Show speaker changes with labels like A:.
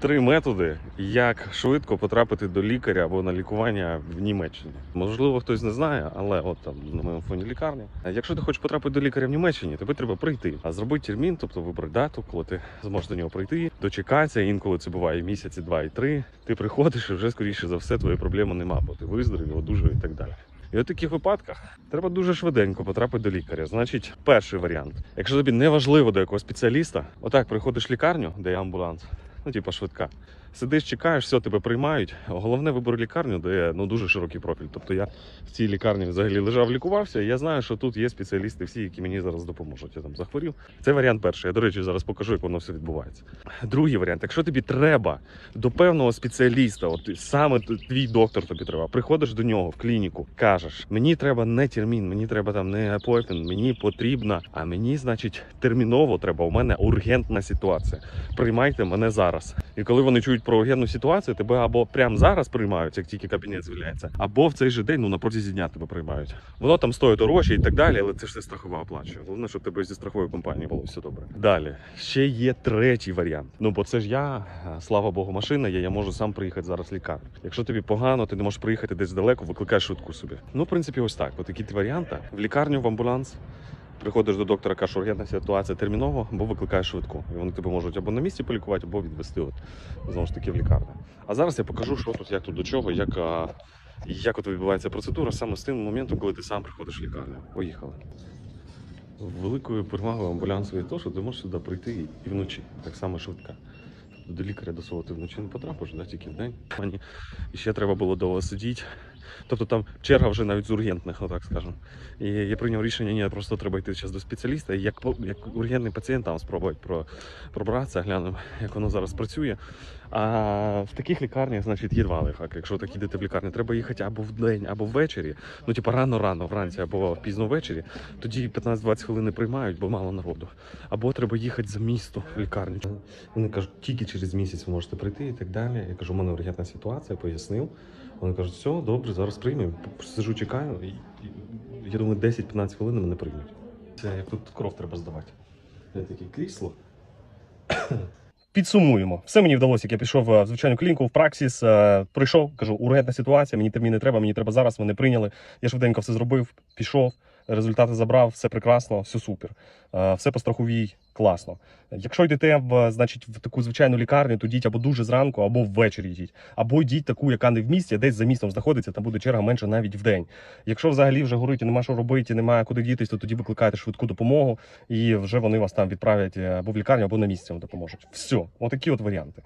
A: Три методи, як швидко потрапити до лікаря або на лікування в Німеччині. Можливо, хтось не знає, але от там на моєму фоні лікарня. Якщо ти хочеш потрапити до лікаря в Німеччині, тобі треба прийти, а зробити термін, тобто вибрати дату, коли ти зможеш до нього прийти, дочекатися. Інколи це буває місяці, два і три. Ти приходиш і вже скоріше за все твої проблеми нема, бо ти виздоровів, одужав і так далі. І у таких випадках треба дуже швиденько потрапити до лікаря. Значить, перший варіант. Якщо тобі не важливо до якогось спеціаліста, отак приходиш в лікарню, де є амбуланс, ну типа швидка. Сидиш, чекаєш, все тебе приймають. Головне вибор лікарню, де ну дуже широкий профіль. Тобто я в цій лікарні взагалі лежав, лікувався. І я знаю, що тут є спеціалісти, всі, які мені зараз допоможуть. Я там захворів. Це варіант перший. Я, до речі, зараз покажу, як воно все відбувається. Другий варіант, якщо тобі треба до певного спеціаліста, от саме твій доктор тобі треба, приходиш до нього в клініку, кажеш, мені треба не термін, мені треба там не апойтмент, мені потрібно, а мені, значить, терміново треба. У мене ургентна ситуація. Приймайте мене зараз. І коли вони чують про ургентну ситуацію, тебе або прямо зараз приймають, як тільки кабінет звільняється, або в цей же день, ну на протязі дня тебе приймають. Воно там стоїть дорожче і так далі, але це ж все страхова оплачує. Головне, щоб тебе зі страхової компанії було все добре. Далі ще є третій варіант. Ну бо це ж я, слава Богу, машина є. Я можу сам приїхати зараз в лікарню. Якщо тобі погано, ти не можеш приїхати десь далеко, викликай швидку собі. Ну, в принципі, ось так. Ось такі варіанти. В лікарню, в амбуланс. Приходиш до доктора, кажеш, ургентна ситуація терміново, або викликаєш швидку. І вони тебе можуть або на місці полікувати, або відвести от, знову ж таки в лікарню. А зараз я покажу, що тут, як тут до чого, як, як от відбувається процедура саме з тим моментом, коли ти сам приходиш в лікарню. Поїхали. Великою перевагою амбулянсу є те, що ти можеш сюди прийти і вночі, так само швидка. До лікаря до свого ти вночі не потрапиш, да, тільки вдень. Мені і ще треба було довго сидіти. Тобто там черга вже навіть з ургентних, ну так скажемо. І я прийняв рішення, ні, просто треба йти зараз до спеціаліста. Як, як ургентний пацієнт там спробувати про, пробратися, глянемо, як воно зараз працює. А в таких лікарнях, значить, є два лайфхаки. Якщо так йдете в лікарню, треба їхати або в день, або ввечері. Ну, типу, рано-рано вранці, або пізно ввечері. Тоді 15-20 хвилин не приймають, бо мало народу. Або треба їхати за місто в лікарню. Вони кажуть, тільки через місяць ви можете прийти і так далі. Я кажу, у мене ургентна ситуація, пояснив. Вони кажуть, все, добре, зараз приймемо. Сижу, чекаю. Я думаю, 10-15 хвилин мене приймуть. Це як тут кров треба здавати. Це таке крісло.
B: Підсумуємо. Все мені вдалося, як я пішов е, в звичайну клініку в Праксіс. е, Прийшов, кажу, ургентна ситуація, мені терміни треба, мені треба зараз, Вони прийняли. Я швиденько все зробив, пішов, результати забрав, все прекрасно, все супер. Е, Все по страховій, класно. Якщо йдете в, значить, в таку звичайну лікарню, то йдіть або дуже зранку, або ввечері йдіть. Або йдіть таку, яка не в місті, а десь за містом знаходиться, там буде черга менше навіть в день. Якщо взагалі вже горить і нема що робити, немає куди дітись, то тоді викликайте швидку допомогу, і вже вони вас там відправлять е, або в лікарню, або на місці вам допоможуть. Все, отакі от варіанти.